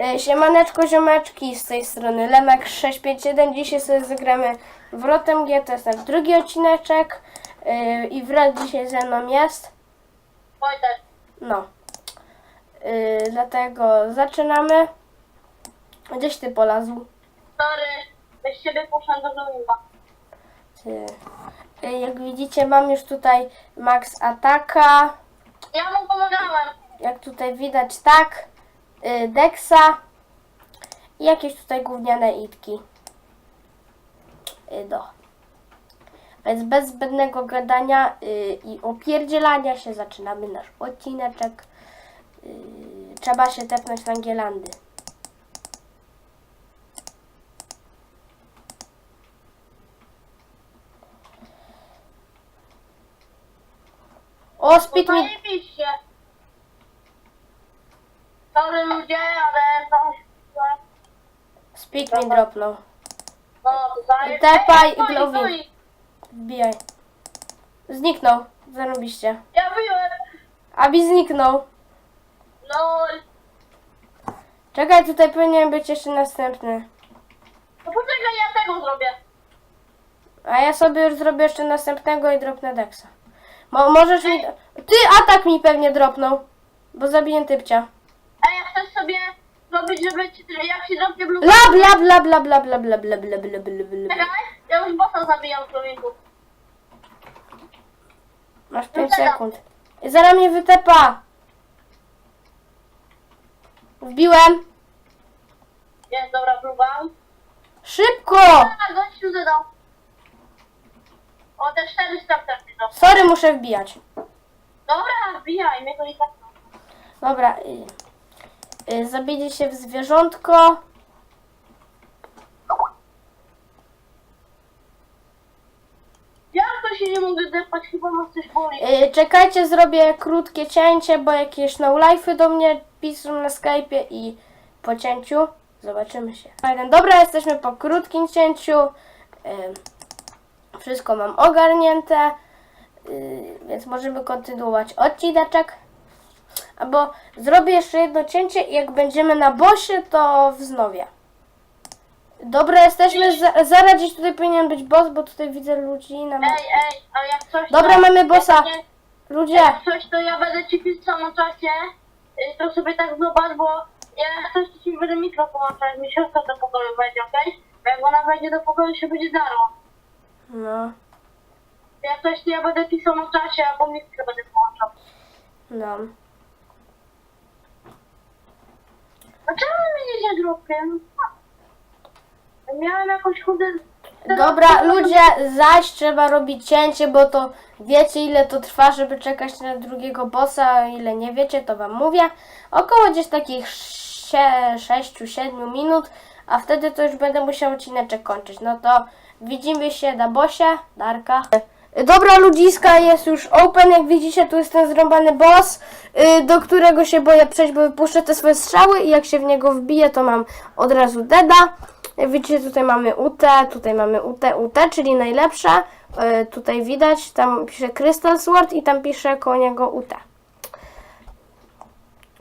E, Siemaneczko, ziomeczki, z tej strony Lemek651. Dzisiaj sobie zagramy Wrotem G, to jest nasz drugi odcineczek. E, I wrot dzisiaj ze mną jest. Wojtek, No. E, Dlatego zaczynamy. Gdzieś ty polazł? sorry, bez ciebie poszłam do. Ty. E, Jak widzicie, mam już tutaj Max Ataka. Ja mu pomagałem. Jak tutaj widać, tak. Y, Dexa. I jakieś tutaj gówniane itki. Y, Do. Więc bez zbędnego gadania y, i opierdzielania się zaczynamy nasz odcineczek. Trzeba się tepnąć na Gielandy. O, speed mi... zajebiście. Sorry ludzie, ale to... Speed mi dropnął. No. Tepaj, Glowin. stoi. Wbijaj. Zniknął. Zarobiście. Ja wyjąłem. Abi zniknął. No, Czekaj, tutaj powinien być jeszcze następny. to poczekaj, ja tego zrobię. A ja sobie już zrobię jeszcze następnego i dropnę Dexa. Mo możesz mi... Ty, atak mi pewnie dropnął. Bo zabiję typcia. Ej, ja chcesz sobie zrobić, żeby ci, jak ci dropnie blue... Lab, lab, lab, lab, lab, lab, lab, lab, lab, lab, lab, lab. Czekaj, ja już bossa zabijam człowieku. Masz 5 sekund. I zaraz mnie wytepa. Wbiłem. Jest, dobra, próba. Szybko! A, gościu dodał. O, te cztery strapy no. Sorry, muszę wbijać. Dobra, wbijaj, mnie to i tak... Dobra. Y, y, zabijcie się w zwierzątko. Jak to się nie mogę depać? Chyba nas coś boli. Y, czekajcie, zrobię krótkie cięcie, bo jakieś no live'y do mnie piszą na Skype'ie i po cięciu zobaczymy się. Fajne. Dobra, jesteśmy po krótkim cięciu. Y, wszystko mam ogarnięte, więc możemy kontynuować odcineczek. Albo zrobię jeszcze jedno cięcie i jak będziemy na bosie, to wznowię. Dobra, jesteśmy, za, zaraz gdzieś tutaj powinien być boss, bo tutaj widzę ludzi na... Ej, ej, ale jak coś... Dobra, to, mamy bossa. Jak, nie, Ludzie! jak coś, to ja będę ci pisał na czacie. y, To sobie tak zobacz, bo ja jak coś, to ci będę mikro połączać. Mi siostra do pokoju wejdzie, okej? Bo Jak ona wejdzie do pokoju, się będzie darło. No, Jak coś, to ja będę pisał na czacie, albo mikro będę połączał. no. A czemu nie grupy? Miałem jakąś chudę... Dobra, ludzie, zaś trzeba robić cięcie, bo to wiecie ile to trwa, żeby czekać na drugiego bossa, a ile nie wiecie, to wam mówię. Około gdzieś takich 6-7 minut, a wtedy to już będę musiał odcineczek kończyć. No to widzimy się na bosie, Darka. Dobra ludziska, jest już open, jak widzicie tu jest ten zrąbany boss, y, do którego się boję przejść, bo wypuszczę te swoje strzały i jak się w niego wbije, to mam od razu deda. Jak widzicie, tutaj mamy UT, tutaj mamy UT, UT, czyli najlepsze. Y, tutaj widać, tam pisze Crystal Sword i tam pisze koło niego UT.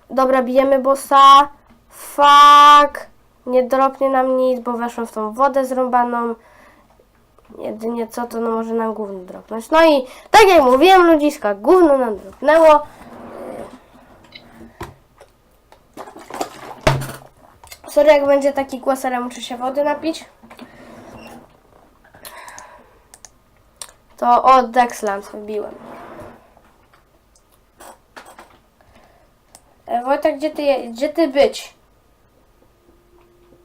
Dobra, bijemy bossa. Fuck. Nie dropnie nam nic, bo weszłem w tą wodę zrąbaną. Jedynie co, to no może nam gówno dropnąć. No i tak jak mówiłem, ludziska, gówno nam dropnęło. Sorry, jak będzie taki głos, ale muszę się wody napić. To od Dexland wbiłem. E, Wojtek, gdzie ty, gdzie ty być?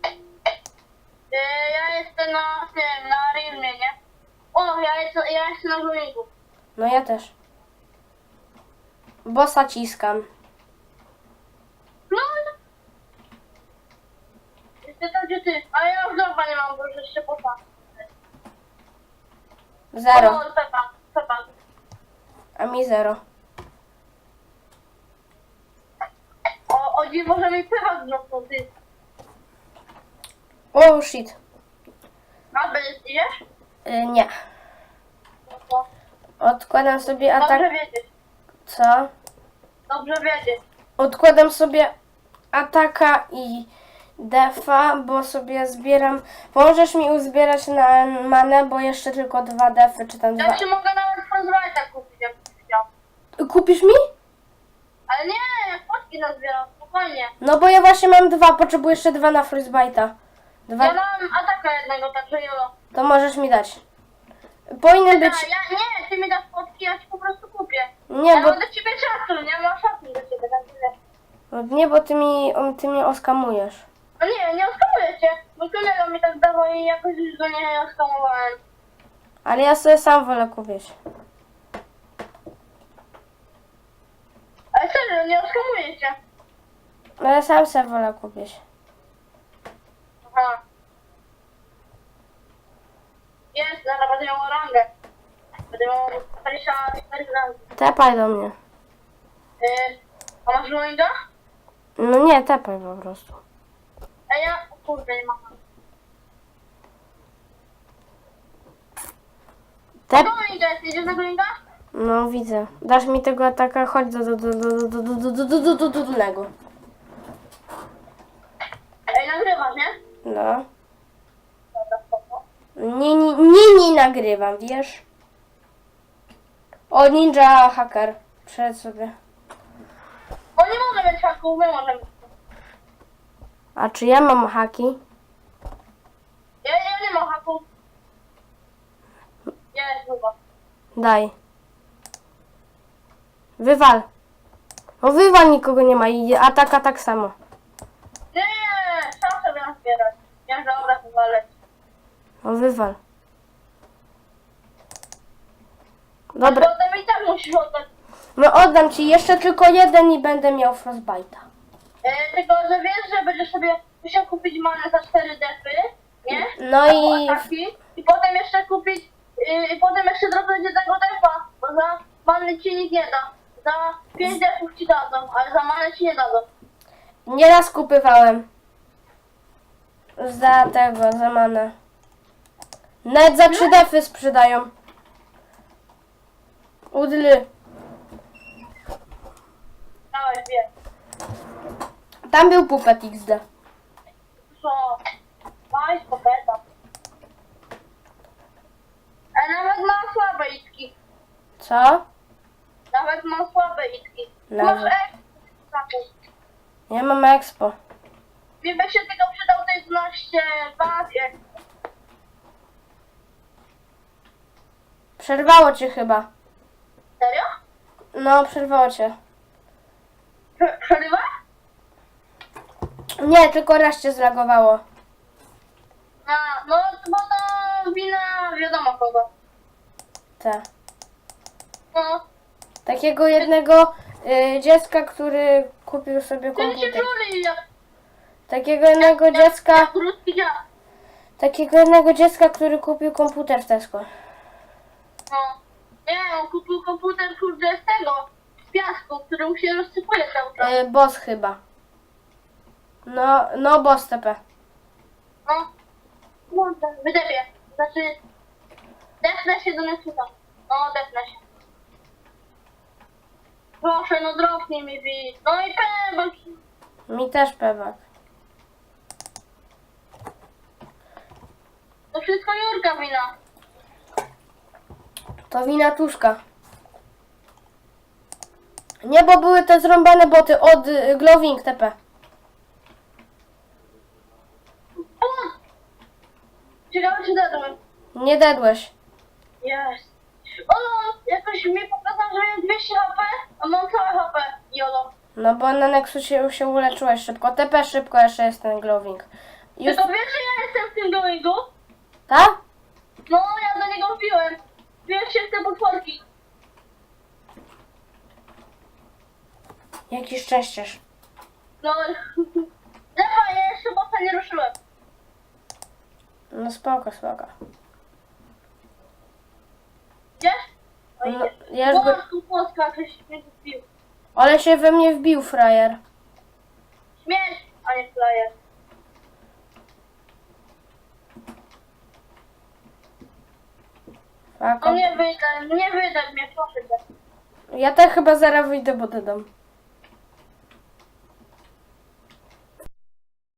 Y, Ja jestem na tym, na Rimie, nie? O, ja jestem, ja jestem na żołniku. No ja też. Bossa ciskam. No! Jestem tam, gdzie ty. A ja już dobra nie mam, bo już jeszcze poszła. Zero. O, Pepa, Pepa. A mi zero. O, o dziwo, że mi Pepa znowu, ty. Oh shit. A, będziesz? Y, nie. Odkładam sobie atak. Dobrze wiedzieć. Co? Dobrze wiedzieć. Odkładam sobie ataka i defa, bo sobie zbieram. Pomożesz mi uzbierać na manę, bo jeszcze tylko dwa defy, czy tam dwa. Ja ci mogę nawet Frostbite'a kupić, jak byś chciał. Kupisz mi? Ale nie, jak potki nazbieram, spokojnie. No bo ja właśnie mam dwa, potrzebuję jeszcze dwa na Frostbite'a. Dwa, Ja mam ataka jednego, także jolo. to możesz mi dać. Powinien Ja, być. ja, nie, ty mi dasz potki, ja ci po prostu kupię. Nie, ja bo. mam do ciebie szacun, ja mam szacun do ciebie, także wiesz. Nie, bo ty mi, ty mnie oskamujesz. No nie, nie oskamuję cię, bo kolega mi tak dawał i jakoś już go nie oskamowałem. Ale ja sobie sam wolę kupić. Ale serio, nie oskamuję cię. No ja sam sobie wolę kupić. Aha. Jest, zaraz będę miał rangę. Będę miał 24 rangi. Tepaj do mnie. Yy, a masz Rolinga? No nie, tepaj po prostu. A ja, o kurde, nie mam. Tep... Rolinga jest, idziesz na? No widzę. Dasz mi tego ataka, chodź do, do, do, do, do, do, do, do, do, do, do, do, do. Ej, nagrywasz, nie? No. Dobra, spoko. Nie, nie, nie, nie nagrywam, wiesz? O, ninja hacker. Przed sobie. On nie może mieć haków, my możemy. A czy ja mam haki? Ja, ja nie mam haków. Ja jest długo. Daj. Wywal. O, wywal nikogo nie ma i ataka tak samo. Nie, sam sobie nazbierać. Ja dobra, waleć. O, wywal. Dobra. Dobra. Potem i tak musisz oddać. No oddam ci jeszcze tylko jeden i będę miał frostbite'a. E, tylko, że wiesz, że będziesz sobie musiał kupić manę za 4 defy, nie? No i- ataki. I potem jeszcze kupić, yy, i potem jeszcze dropnąć jednego defa, bo za manę ci nikt nie da. Za 5 defów ci dadzą, ale za manę ci nie dadzą. Nieraz kupywałem. Za tego, za manę. Nawet za trzy defy sprzedają. Udly. Dawaj, wiem. Tam był pupet XD. Co? Maj, kopeta. A nawet ma słabe itki. Co? Nawet ma słabe itki. Nawet. Masz ek. Ja mam expo. Gdyby się tylko przydał tej 12 bazie. Przerwało cię chyba. No, przerwało cię. Prze- Przerywa? Nie, tylko raz cię zlagowało. A, no to to wina wiadomo kogo. Te. No. Takiego jednego y, dziecka, który kupił sobie się komputer. jak, Takiego jednego dziecka, jak krótki dziad. takiego jednego dziecka, który kupił komputer w Tesco. No. Nie, on kupił komputer kurde z tego, z piasku, który mu się rozsypuje cały czas. Y, boss chyba. No, no boss TP. No. Kurde, wydebię. Znaczy, defnę się do Netflixa. No, defnę się. Proszę, no dropnij mi bit. No i pebek. Mi też pewak. To wszystko Jurka wina. To wina Tuszka. Nie, bo były te zrąbane boty od y, Glowing TP. Ciekawe czy dadłem. Nie dedłeś. Jest. O, jakoś mi pokazał, że miałem 200 HP, a mam całe HP. Jolo. No bo na Nexusie się uleczyłeś szybko. TP szybko jeszcze jest ten Glowing. Już... Tylko wiesz, że ja jestem w tym goingu? Tak? No, ja do niego wbiłem. Wbiłem się w te potworki. Jaki szczęściarz. No, lewa, ja jeszcze bossa nie ruszyłem. No spoko, spoko. Gdzie? O, No, idzie. ja już go... Polska, ktoś mnie tu wbił. Ale się we mnie wbił frajer. Śmierć, a nie flyer. Fako. No nie wyjdę, nie wyjdę mnie, proszę cię. Ja tak chyba zaraz wyjdę, bo dodam.